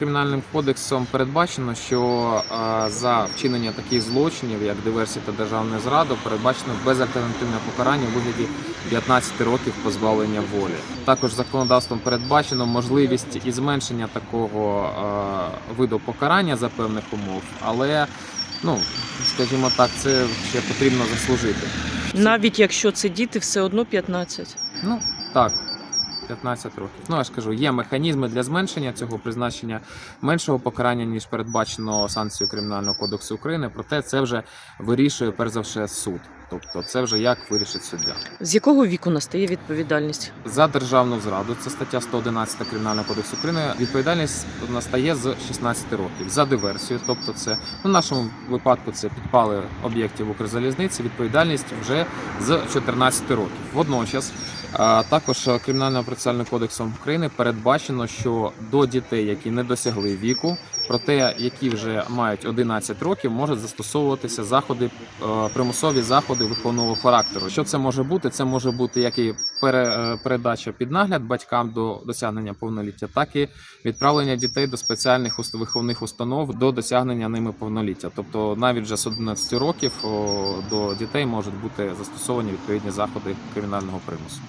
Кримінальним кодексом передбачено, що е, за вчинення таких злочинів, як диверсія та державна зрада, передбачено безальтернативне покарання у вигляді 15 років позбавлення волі. Також законодавством передбачено можливість і зменшення такого е, виду покарання за певних умов, але ну скажімо так, це ще потрібно заслужити. Навіть якщо це діти, все одно 15. Ну так. 15 років. Ну я ж кажу, є механізми для зменшення цього призначення меншого покарання, ніж передбачено санкцією Кримінального кодексу України. Проте це вже вирішує перш за все суд. Тобто, це вже як вирішить суддя. З якого віку настає відповідальність? За державну зраду, це стаття 111 Кримінального кодексу України. Відповідальність настає з 16 років. За диверсію, тобто це ну, в нашому випадку це підпали об'єктів Укрзалізниці. Відповідальність вже з 14 років. Водночас а, також Кримінальним процесуальним кодексом України передбачено, що до дітей, які не досягли віку, проте які вже мають 11 років, можуть застосовуватися заходи, е, примусові заходи виховного характеру. Що це може бути? Це може бути як і е, передача під нагляд батькам до досягнення повноліття, так і відправлення дітей до спеціальних виховних установ до досягнення ними повноліття. Тобто навіть вже з 11 років до дітей можуть бути застосовані відповідні заходи кримінального примусу.